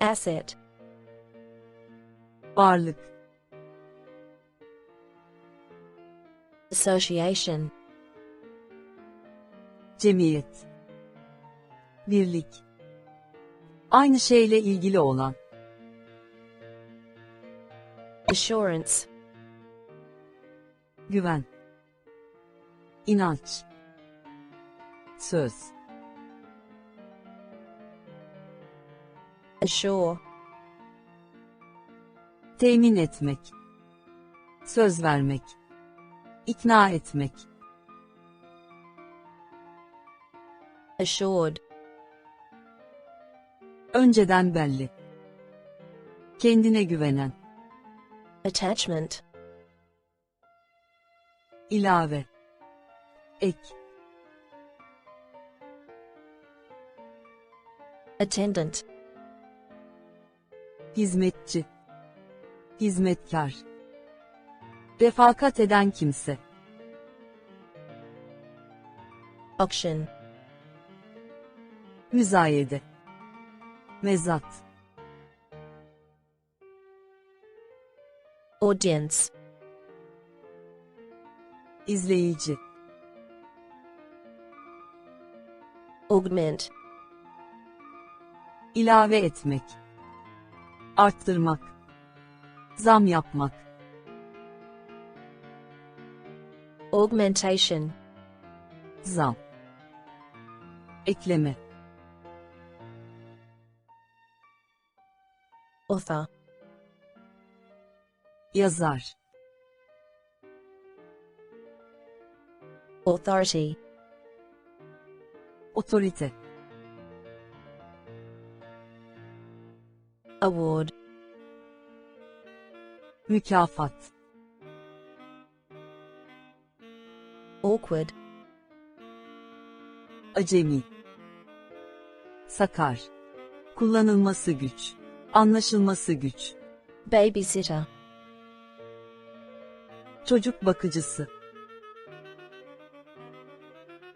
Asset. varlık, Association. cemiyet, birlik, aynı şeyle ilgili olan, Assurance. güven, inanç, söz, Assure. temin etmek, söz vermek, ikna etmek, Assured. önceden belli, kendine güvenen, Attachment. ilave, ek, Attendant. Hizmetçi, hizmetkar, refakat eden kimse, Auction. müzayede, mezat, Audience. izleyici, Augment. ilave etmek, arttırmak, zam yapmak, Augmentation. zam, ekleme, Author. yazar, Authority. otorite, Award. mükafat, Awkward. acemi, sakar, kullanılması güç, anlaşılması güç, Babysitter. çocuk bakıcısı,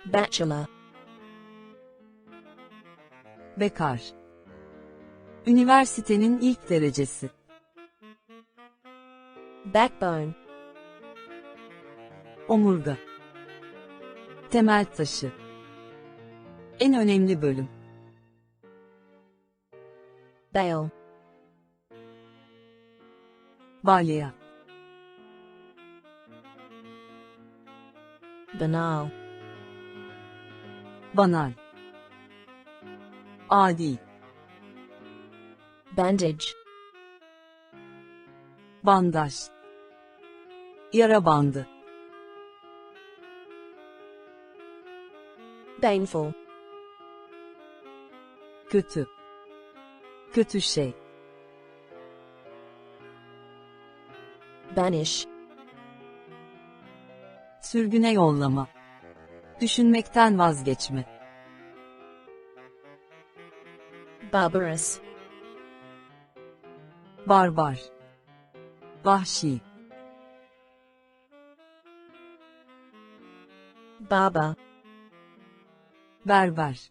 Bachelor. bekar, üniversitenin ilk derecesi, Backbone. omurga, temel taşı, en önemli bölüm, Bail. balya, Banal. banal, adi, Bandage. bandaj, yara bandı, Baneful. kötü, kötü şey, Banish. sürgüne yollama, düşünmekten vazgeçme, Barbarous. Barbar, vahşi, Barber. berber,